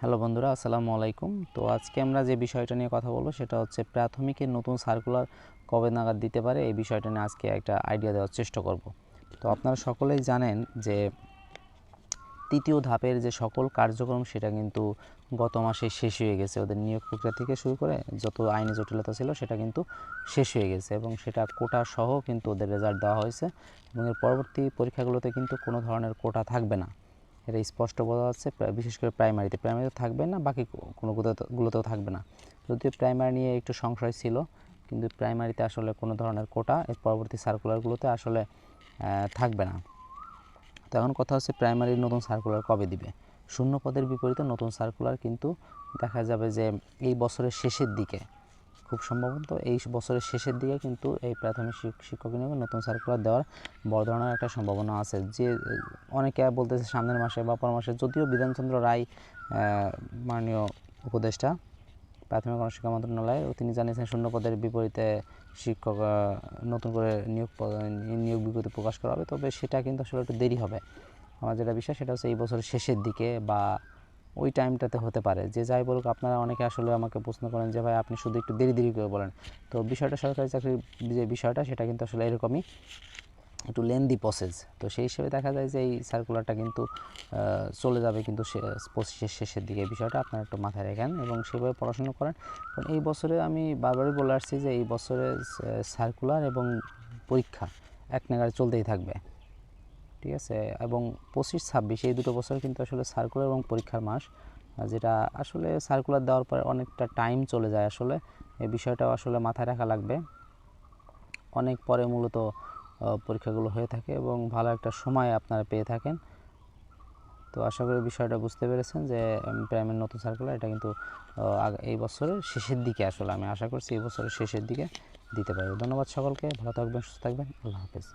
Hello বন্ধুরা, আসসালামু আলাইকুম। তো আজকে আমরা যে বিষয়টা নিয়ে কথা বলব সেটা হচ্ছে প্রাথমিকের নতুন সার্কুলার কবে নাগাদ দিতে পারে, এই বিষয়টা নিয়ে আজকে একটা আইডিয়া দেওয়ার চেষ্টা করব। তো আপনারা সকলেই জানেন যে তৃতীয় ধাপের যে সকল কার্যক্রম সেটা কিন্তু গত মাসে শেষ হয়ে গেছে। ওদের নিয়োগ প্রক্রিয়া থেকে শুরু করে যত আইনি জটিলতা ছিল সেটা কিন্তু শেষ হয়ে গেছে এবং সেটা কোটা সহ কিন্তু ওদের রেজাল্ট দেওয়া হয়েছে এবং এর পরবর্তী পরীক্ষাগুলোতে কিন্তু কোনো ধরনের কোটা থাকবে না। এটা স্পষ্ট বোঝা যাচ্ছে বিশেষ করে প্রাইমারিতে প্রাইমারিতে থাকবে না, বাকি কোনো গুলোতেও থাকবে না। যদিও প্রাইমারি নিয়ে একটু সংশয় ছিল, কিন্তু প্রাইমারিতে আসলে কোনো ধরনের কোটা এর পরবর্তী সার্কুলারগুলোতে আসলে থাকবে না। তো এখন কথা হচ্ছে প্রাইমারির নতুন সার্কুলার কবে দিবে? শূন্য পদের বিপরীতে নতুন সার্কুলার কিন্তু দেখা যাবে যে এই বছরের শেষের দিকে খুব সম্ভবত এই বছরের শেষের দিকে কিন্তু এই প্রাথমিক শিক- শিক্ষক নিয়োগে নতুন সার্কুলার দেওয়ার বড় ধরনের একটা সম্ভাবনা আছে। যে, অনেকে বলতেছে সামনের মাসে বা পর মাসে, যদিও বিধানচন্দ্র রায় মাননীয় উপদেষ্টা, প্রাথমিক গণশিক্ষা মন্ত্রণালয়ের, তিনি জানিয়েছেন শূন্য পদের বিপরীতে শিক্ষক নতুন করে নিয়োগ নিয়োগ বিজ্ঞপ্তি প্রকাশ করা হবে। তবে সেটা কিন্তু আসলে একটু দেরি হবে। আমার যেটা বিশ্বাস সেটা হচ্ছে এই বছরের শেষের দিকে বা ওই টাইমটাতে হতে পারে। যে যাই বলুক, আপনারা অনেকে আসলে আমাকে প্রশ্ন করেন যে, ভাই, আপনি শুধু একটু দেরি দেরি করে বলেন। তো বিষয়টা সরকারি চাকরির যে বিষয়টা, সেটা কিন্তু আসলে এরকমই একটু লেন্দি প্রসেস তো সেই হিসেবে দেখা যায় যে, এই সার্কুলারটা কিন্তু চলে যাবে কিন্তু পঁচিশের শেষের দিকে। বিষয়টা আপনারা একটু মাথায় রাখেন এবং সেভাবে পড়াশোনা করেন। কারণ এই বছরে আমি বারবারই বলে আসছি যে, এই বছরে সার্কুলার এবং পরীক্ষা এক নাগারে চলতেই থাকবে। ঠিক আছে? এবং পঁচিশ, ছাব্বিশ, এই দুটো বছর কিন্তু আসলে সার্কুলার এবং পরীক্ষার মাস যেটা আসলে সার্কুলার দেওয়ার পরে অনেকটা টাইম চলে যায় আসলে। এই বিষয়টাও আসলে মাথায় রাখা লাগবে। অনেক পরে মূলত পরীক্ষাগুলো হয়ে থাকে এবং ভালো একটা সময় আপনারা পেয়ে থাকেন। তো আশা করি বিষয়টা বুঝতে পেরেছেন যে প্রাইমের নতুন সার্কুলার এটা কিন্তু এই বছরের শেষের দিকে আসলে আমি আশা করছি এই বছরের শেষের দিকে দিতে পারবে। ধন্যবাদ সকলকে। ভালো থাকবেন, সুস্থ থাকবেন। আল্লাহ হাফেজ।